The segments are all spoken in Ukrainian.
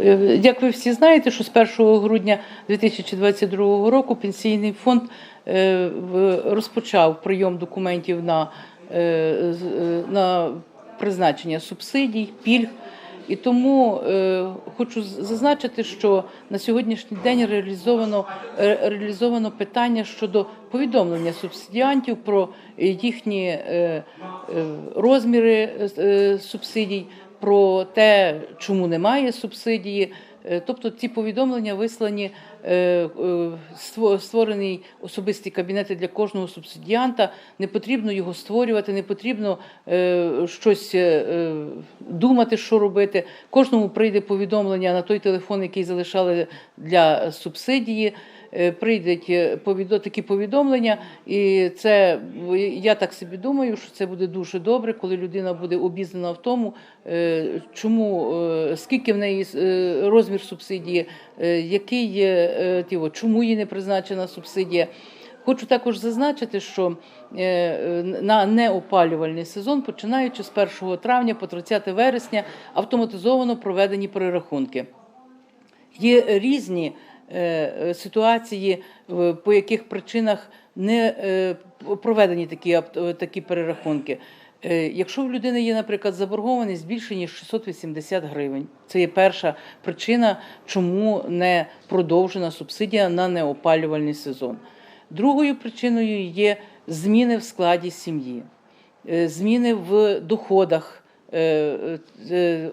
Е, Як ви всі знаєте, що з 1 грудня 2022 року пенсійний фонд е, розпочав прийом документів на, е, на призначення субсидій, пільг. І тому хочу зазначити, що на сьогоднішній день реалізовано, реалізовано питання щодо повідомлення субсидіантів про їхні розміри субсидій, про те, чому немає субсидії. Е, Тобто ці повідомлення вислані, створений особисті кабінети для кожного субсидіанта. Не потрібно його створювати, не потрібно е, щось е, е, думати, що робити. Кожному прийде повідомлення на той телефон, який залишали для субсидії. Е, Прийдуть е, такі повідомлення, і це я так собі думаю, що це буде дуже добре, коли людина буде обізнана в тому, е, чому е, скільки в неї е, розмір субсидії, е, який е, чому їй не призначена субсидія. Хочу також зазначити, що е, е, на неопалювальний сезон, починаючи з 1 травня по 30 вересня, автоматизовано проведені перерахунки. Є різні ситуації, по яких причинах не е, проведені такі, е, такі перерахунки. Е, Якщо в людини є, наприклад, заборгованість більше ніж 680 гривень, це є перша причина, чому не продовжена субсидія на неопалювальний сезон. Другою причиною є зміни в складі сім'ї, зміни в доходах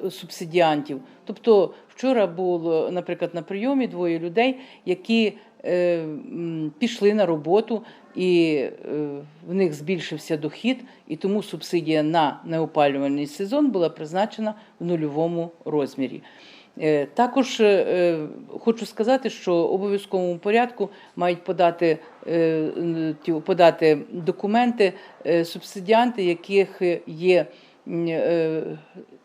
субсидіантів. Тобто вчора було, наприклад, на прийомі двоє людей, які пішли на роботу, і е, в них збільшився дохід, і тому субсидія на неопалювальний сезон була призначена в нульовому розмірі. Е, Також е, е, хочу сказати, що обов'язковому порядку мають подати, е, подати документи е, субсидіанти, яких є е,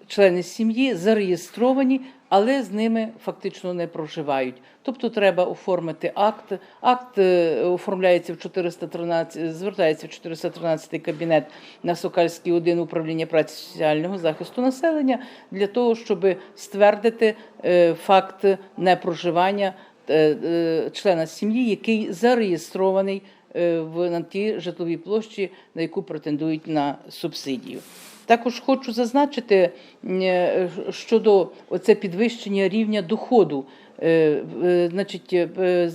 члени сім'ї, зареєстровані, але з ними фактично не проживають. Тобто треба оформити акт. Акт е, оформляється в 413, звертається в 413 кабінет на Сокальський 1 управління праці соціального захисту населення для того, щоб ствердити е, факт непроживання е, члена сім'ї, який зареєстрований в на тій житловій площі, на яку претендують на субсидію. Також хочу зазначити е, щодо оце підвищення рівня доходу. Е, е, Значить,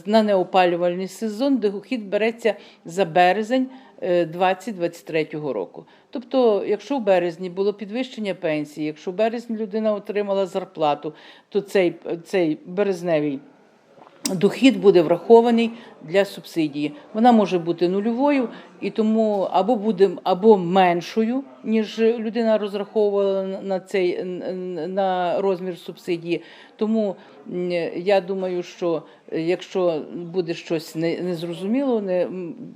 на неопалювальний сезон дохід береться за березень е, 2023 року. Тобто, якщо в березні було підвищення пенсії, якщо в березні людина отримала зарплату, то цей, цей березневий дохід буде врахований для субсидії. Вона може бути нульовою і тому або буде або меншою, ніж людина розраховувала на цей на розмір субсидії. Тому я думаю, що е, якщо буде щось незрозуміло, не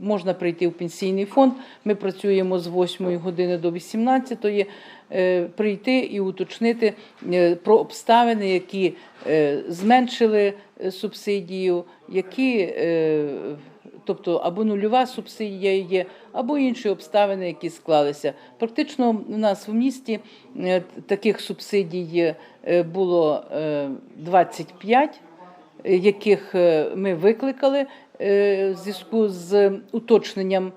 можна прийти в пенсійний фонд. Ми працюємо з 8 години до 18 е, прийти і уточнити е, про обставини, які зменшили субсидію, які, е, тобто або нульова субсидія є, або інші обставини, які склалися. Практично у нас в місті е, таких субсидій е, було е, 25 яких ми викликали в зв'язку з уточненням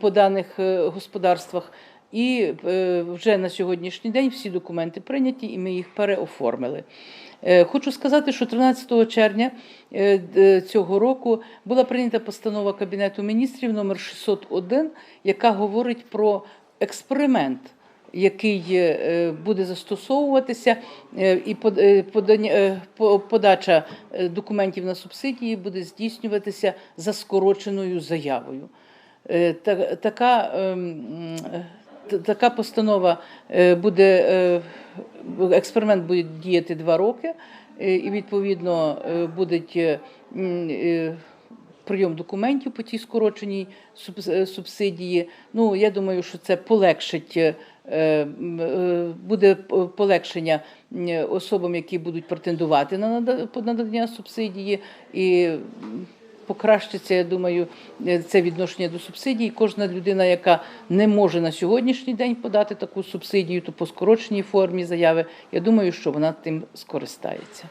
по, даних господарствах. І е, вже на сьогоднішній день всі документи прийняті, і ми їх переоформили. Е, Хочу сказати, що 13 червня е, цього року була прийнята постанова Кабінету міністрів номер 601, яка говорить про експеримент який буде застосовуватися, і подача документів на субсидії буде здійснюватися за скороченою заявою. Така, ем, така постанова е, буде, е, експеримент буде діяти два роки, е, і відповідно е, будуть е, м, е, прийом документів по тій скороченій субсидії. Ну, я думаю, що це полегшить, буде полегшення особам, які будуть претендувати на надання субсидії. І покращиться, я думаю, е, це відношення до субсидій. Кожна людина, яка не може на сьогоднішній день подати таку субсидію, то по скороченій формі заяви, я думаю, що вона тим скористається.